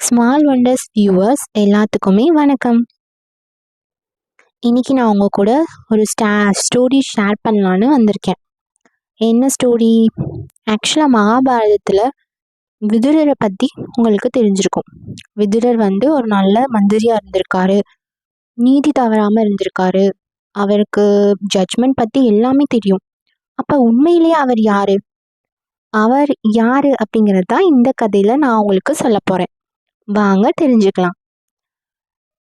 Small wonders viewers எல்லாத்துக்குமே வணக்கம். இன்னைக்கு நான் உங்கள் கூட ஒரு ஸ்டா ஸ்டோரி ஷேர் பண்ணலான்னு வந்திருக்கேன். என்ன ஸ்டோரி ஆக்சுவலாக மகாபாரதத்தில் விதுரரை பற்றி உங்களுக்கு தெரிஞ்சிருக்கும். விதுரர் வந்து ஒரு நல்ல மந்திரியாக இருந்திருக்காரு. நீதி தவறாமல் இருந்திருக்காரு. அவருக்கு ஜட்ஜ்மெண்ட் பற்றி எல்லாமே தெரியும். அப்போ உண்மையிலேயே அவர் யார்? அவர் யார் அப்படிங்கிறது தான் இந்த கதையில் நான் உங்களுக்கு சொல்ல போகிறேன் வாங்க தெரிஞ்சுக்கலாம்.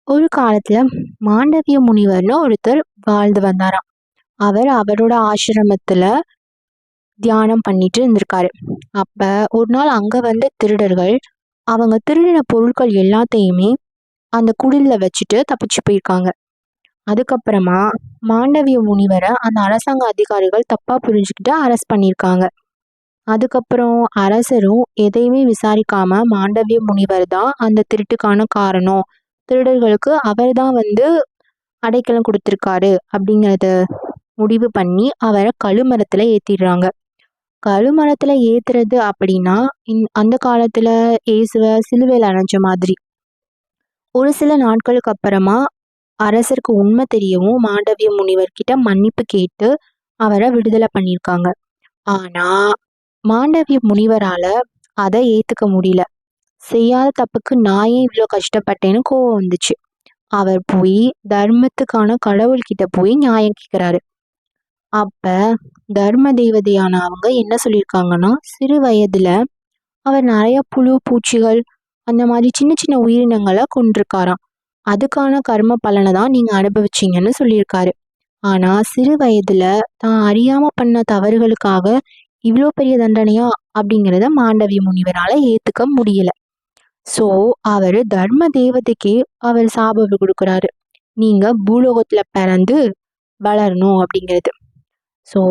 ஒரு காலத்துல மாண்டவிய முனிவர்னு ஒருத்தர் வாழ்ந்து வந்தாராம். அவர் அவரோட ஆசிரமத்துல தியானம் பண்ணிட்டு இருந்திருக்காரு. அப்ப ஒரு நாள் அங்க வந்த திருடர்கள் அவங்க திருடின பொருட்கள் எல்லாத்தையுமே அந்த குடில்ல வச்சுட்டு தப்பிச்சு போயிருக்காங்க. அதுக்கப்புறமா மாண்டவிய முனிவரை அந்த அரசாங்க அதிகாரிகள் தப்பா புரிஞ்சுக்கிட்டு அரெஸ்ட் பண்ணியிருக்காங்க. அதுக்கப்புறம் அரசரும் எதையுமே விசாரிக்காம மாண்டவிய முனிவர் தான் அந்த திருட்டுக்கான காரணம். திருடர்களுக்கு அவர் தான் வந்து அடைக்கலம் கொடுத்துருக்காரு அப்படிங்கிறத முடிவு பண்ணி அவரை கழுமரத்தில் ஏற்றிடுறாங்க கழுமரத்தில் ஏற்றுறது அப்படின்னா இந் அந்த காலத்தில் இயேசுவை சிலுவையில் அணைஞ்ச மாதிரி. ஒரு சில நாட்களுக்கு அப்புறமா அரசருக்கு உண்மை தெரியவும் மாண்டவிய முனிவர்கிட்ட மன்னிப்பு கேட்டு அவரை விடுதலை பண்ணியிருக்காங்க. ஆனால் மாண்டவிய முனிவரால் அதை ஏற்றுக்க முடியல. செய்யாத தப்புக்கு நான் ஏன் இவ்வளோ கஷ்டப்பட்டேன்னு கோவம் வந்துச்சு. அவர் போய் தர்மத்துக்கான கடவுள்கிட்ட போய் நியாயம் கேட்குறாரு அப்ப தர்ம தேவதையான அவங்க என்ன சொல்லியிருக்காங்கன்னா சிறு வயதுல அவர் நிறைய புழு பூச்சிகள் அந்த மாதிரி சின்ன சின்ன உயிரினங்களை கொண்டிருக்காராம் அதுக்கான கர்ம பலனை தான் நீங்க அனுபவிச்சீங்கன்னு சொல்லியிருக்காரு ஆனா சிறு வயதுல தான் அறியாம பண்ண தவறுகளுக்காக இவ்வளோ பெரிய தண்டனையா? அப்படிங்கிறத மாண்டவிய முனிவரால் ஏற்றுக்க முடியல. ஸோ அவர் தர்ம தேவதைக்கே அவர் சாபம் கொடுக்குறாரு. நீங்கள் பூலோகத்தில் பிறந்து வளரணும் அப்படிங்கிறது. ஸோ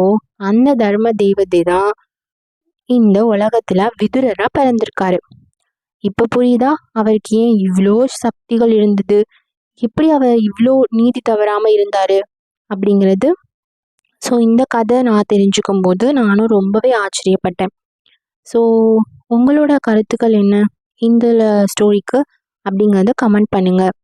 அந்த தர்ம தேவதை தான் இந்த உலகத்தில் விதுரராக பிறந்திருக்காரு. இப்போ புரியுதா? அவருக்கு ஏன் இவ்வளோ சக்திகள் இருந்தது? எப்படி அவர் இவ்வளோ நீதி தவறாமல் இருந்தார்? அப்படிங்கிறது ஸோ இந்த கதை நான் தெரிஞ்சுக்கும் போது நானும் ரொம்பவே ஆச்சரியப்பட்டேன். ஸோ உங்களோட கருத்துக்கள் என்ன? இந்த ஸ்டோரிக்கு அப்படிங்கிறத கமெண்ட் பண்ணுங்கள்